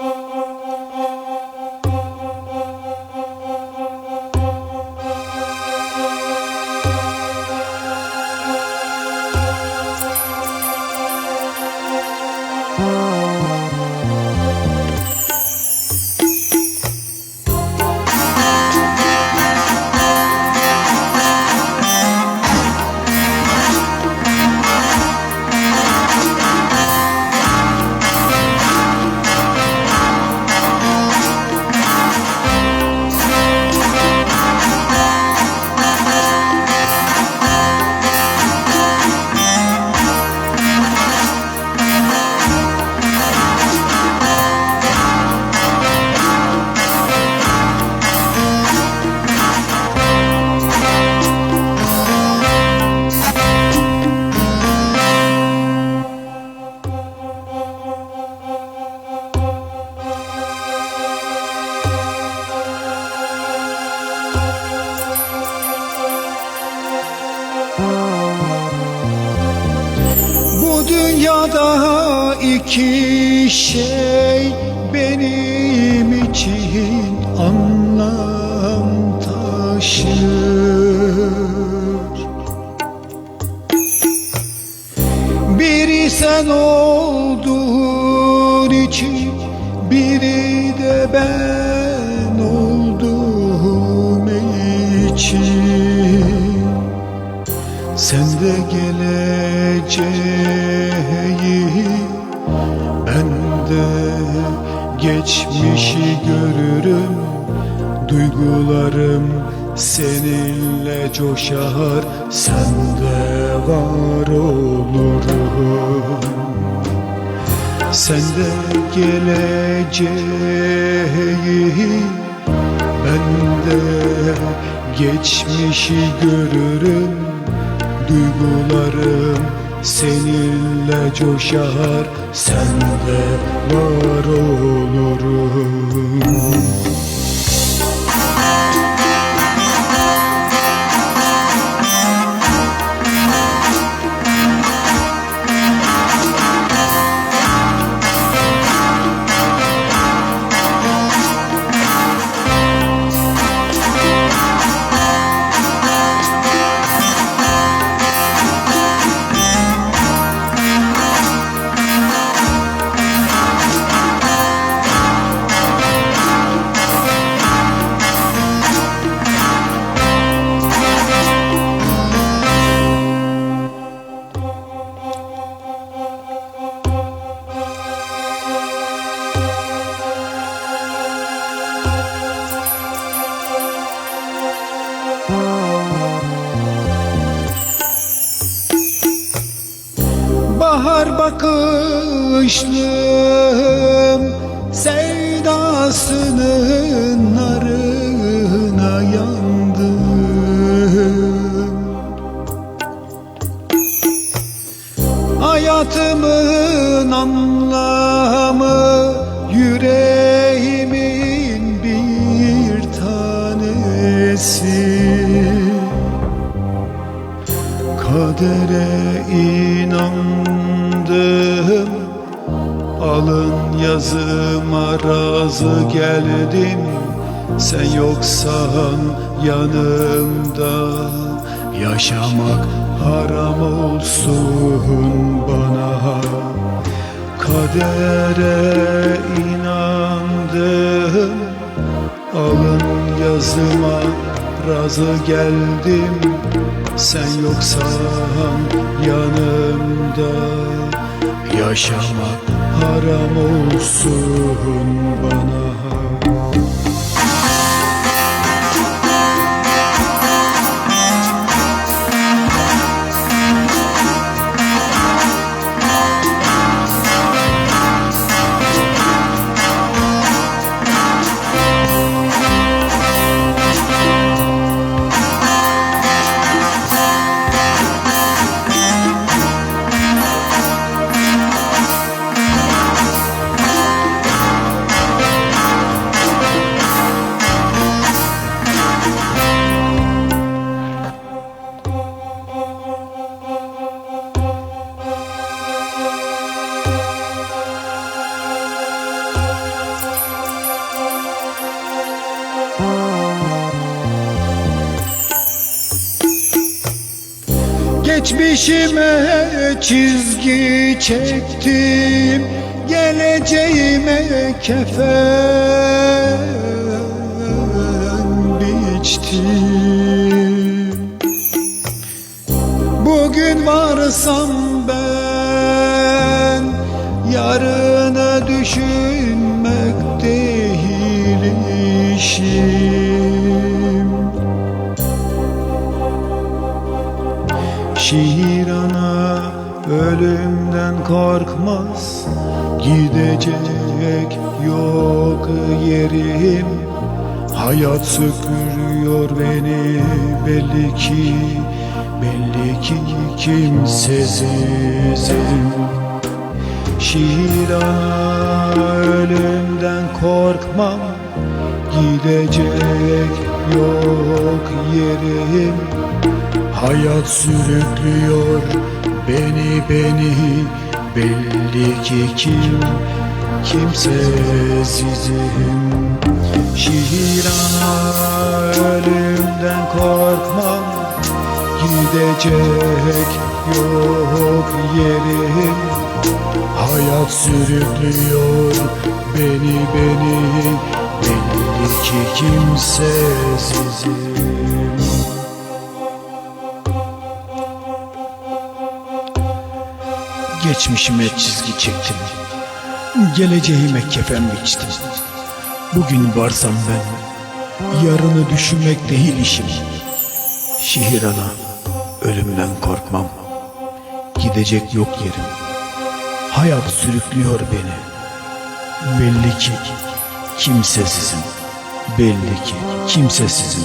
Oh. Dünyada iki şey benim için anlam Sen de geleceği Ben de geçmişi görürüm. Duygularım seninle coşar Sen de var olurum. Sen de geleceği Ben de geçmişi görürüm Duygularım seninle coşar. Sen de var olurum Bahar bakışlım sevdasının narına yandım. Hayatımın anlamı yüreğimin bir tanesi. Kadere inandım Alın yazıma razı geldim Sen yoksan yanımda Yaşamak haram olsun bana. Kadere inandım Alın yazıma razı geldim Sen yoksan yanımda Yaşamak haram olsun Geçmişime çizgi çektim Geleceğime kefen biçtim. Bugün varsam ben Yarını düşünmek değil işim Şiir ana ölümden korkmaz. Gidecek yok yerim. Hayat sökürüyor beni belli ki Belli ki kimsesizim Şiir ana ölümden korkmam. Gidecek yok yerim Hayat sürüklüyor beni beni. Belli ki kim? Kimsesizim Şiir ana ölümden korkmam. Gidecek yok yerim. Hayat sürüklüyor beni beni. Belli ki kimsesizim Geçmişime çizgi çektim. Geleceğime kefen biçtim. Bugün varsam ben Yarını düşünmek değil işim. Şehir ana Ölümden korkmam. Gidecek yok yerim. Hayat sürüklüyor beni. Belli ki kimsesizim. Belli ki kimsesizim